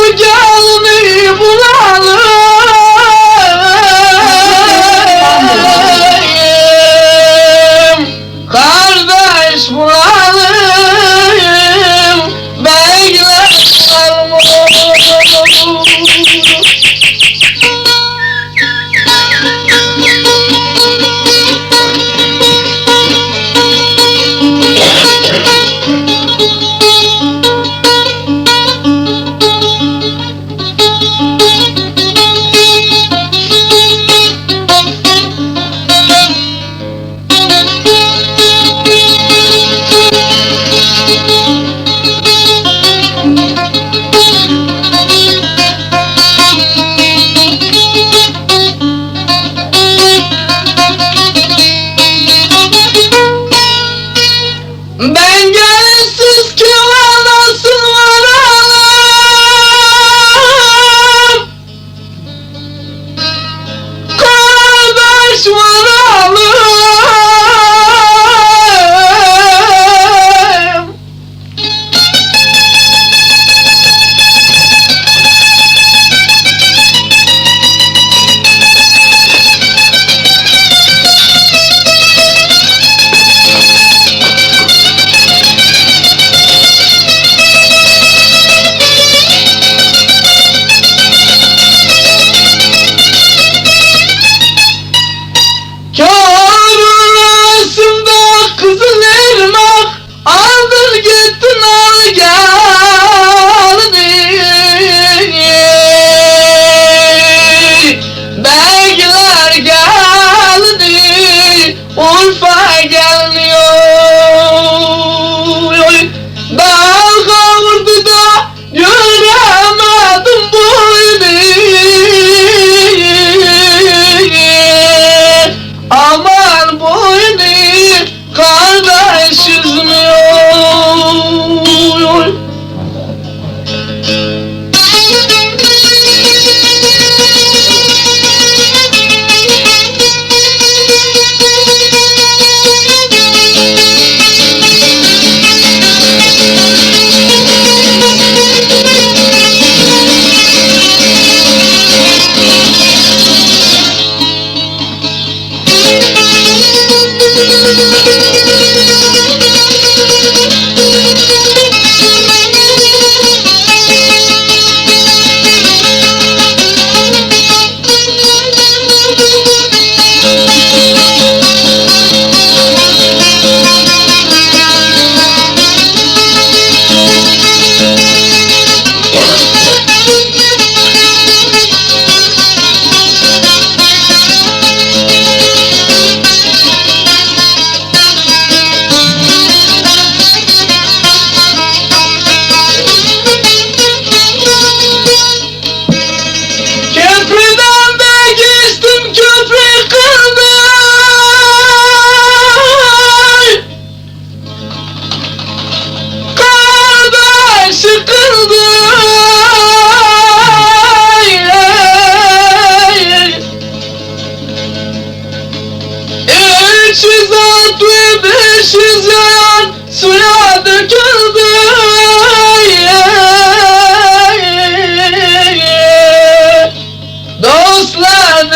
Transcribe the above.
we Hallelujah tatlı bir şizan suya döküldü Dostlar